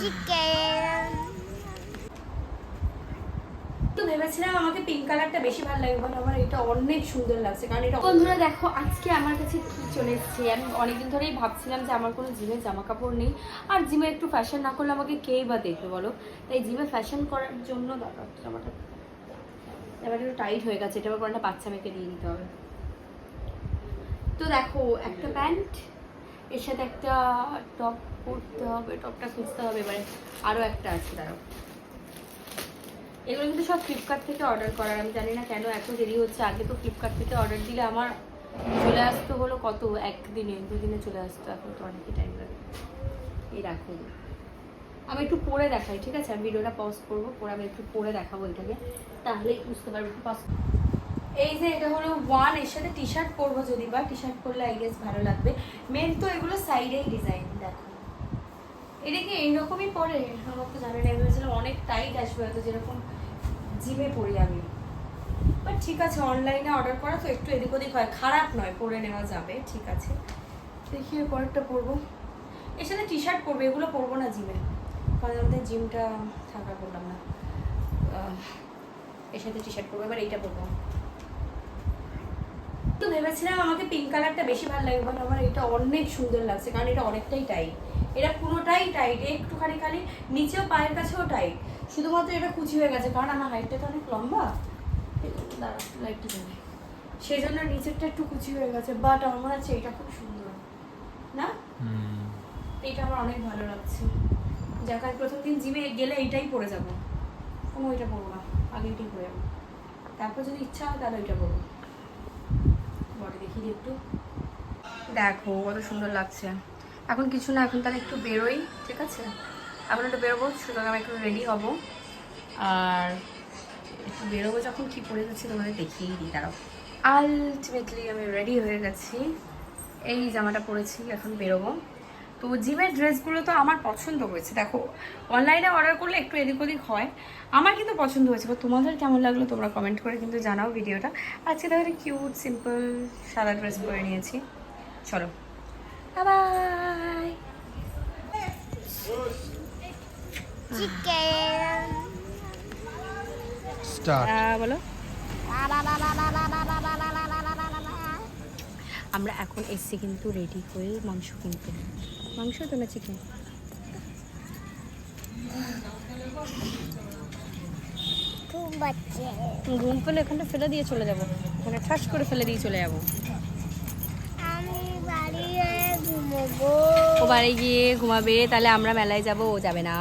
Chicken তো ভেবেছিলাম আমাকে পিঙ্ক কালারটা বেশি ভালো লাগবে বাট আমার এটা অনেক সুন্দর লাগছে কারণ এটা বন্ধুরা দেখো আজকে আমার কাছে কি চলে এসেছে? আমি অনেকদিন ধরেই ভাবছিলাম যে আমার কোনো জিমে জামা কাপড় নেই। আর জিমে একটু ফ্যাশন না করলে আমাকে কেই বা দেখবে বলো? তাই জিমে ফ্যাশন করার জন্য দাদা জামাটা। জামাটা একটু টাইট হয়ে গেছে এটা আবার কোনো একটা বাচ্চা মেয়েকে দিয়ে দিতে হবে। তো দেখো একটা প্যান্ট এর সাথে একটা টপ করতে হবে টপটা খুঁজতে হবে এবারে আরও একটা আছে, দাঁড়াও। এগুলো কিন্তু সব ফ্লিপকার্ট থেকে অর্ডার করার, আমি জানি না কেন এত দেরি হচ্ছে। আগে তো ফ্লিপকার্ট থেকে অর্ডার দিলে আমার চলে আসতো হলো কত? একদিনে, দুদিনে চলে আসতো, এখন তো অনেকই টাইম লাগে। এই রাখো আমি একটু পরে দেখাই, ঠিক আছে? আমি ভিডিওটা পজ করব, পরে আমি একটু পরে দেখাবো এটাকে। তাহলেই বুঝতে পারব pause এই যে এটা হলো ওয়ানের সাথে টি শার্ট পরবো যদি বা টি শার্ট পরলে আই গেস ভালো লাগবে। মেন তো এগুলো সাইডেই ডিজাইন দেখো। এটা কি এইরকমই পরে? আমার তো জানি না ভেবেছিলাম অনেক টাইট আসবে হয়তো যেরকম জিমে পরি আমি। বাট ঠিক আছে অনলাইনে অর্ডার করা তো একটু এদিক ওদিক হয়। খারাপ নয় পরে নেওয়া যাবে ঠিক আছে। দেখি এর পরেরটা পরবো। এর সাথে টি শার্ট পরবো এগুলো পরবো না জিমে। কারণ আমাদের জিমটা থাকা করলাম না। এর সাথে টি শার্ট পরবো এবার এইটা পরবো। তো ভেবেছিলাম আমাকে পিঙ্ক কালারটা বেশি ভালো লাগে বাট আমার এটা অনেক সুন্দর লাগছে কারণ এটা অনেকটাই টাইট এটা পুরোটাই টাইট একটুখানি খালি নিচেও পায়ের কাছেও টাইট শুধুমাত্র এটা কুচি হয়ে গেছে কারণ আমার হাইটটা তো অনেক লম্বা। দাঁড়া লাইটটি যাবে সেই জন্য নিচেরটা একটু কুচি হয়ে গেছে বাট আমার মনে হচ্ছে এটা খুব সুন্দর। না? এটা আমার অনেক ভালো লাগছে। যাক আমি প্রথম দিন জিমে গেলে এইটাই পরে যাব। কোনো ওইটা পরবো না আগে এটাই পরে যাব। তারপর যদি ইচ্ছা হয় তাহলে ওইটা পরবো। দেখি একটু। দেখো, কত সুন্দর লাগছে। এখন কিছু না, এখন তাহলে একটু বেরোই, ঠিক আছে? এখন একটু বেরোবো, সুতরাং আমি একটু রেডি হব। আর একটু বেরোবো যখন কী পরে যাচ্ছি, তোমাদের দেখিয়েই দিই, দাঁড়াও। আলটিমেটলি আমি রেডি হয়ে গেছি। এই জামাটা পরেছি, এখন বেরোবো। তো জিমের ড্রেসগুলো তো আমার পছন্দ হয়েছে। দেখো অনলাইনে অর্ডার করলে একটু এদিক ওদিক হয়। আমার কিন্তু পছন্দ হয়েছে বা তোমাদের কেমন লাগল তোমরা কমেন্ট করে কিন্তু জানাও ভিডিওটা। আজকে তাহলে কিউট সিম্পল সাদা ড্রেস পরে নিয়েছি। চলো বাই চিকেন স্টার্ট বলো। আমরা এখন এসছি কিন্তু রেডি হয়ে মাংস কিনতে মাংস তো না চিকেন ঘুম পেলে এখানটা ফেলে দিয়ে চলে যাব। ওখানে ঠাস করে ফেলে দিয়ে চলে যাব। ও বাড়ি গিয়ে ঘুমাবে, তাহলে আমরা মেলায় যাব, ও যাবে না।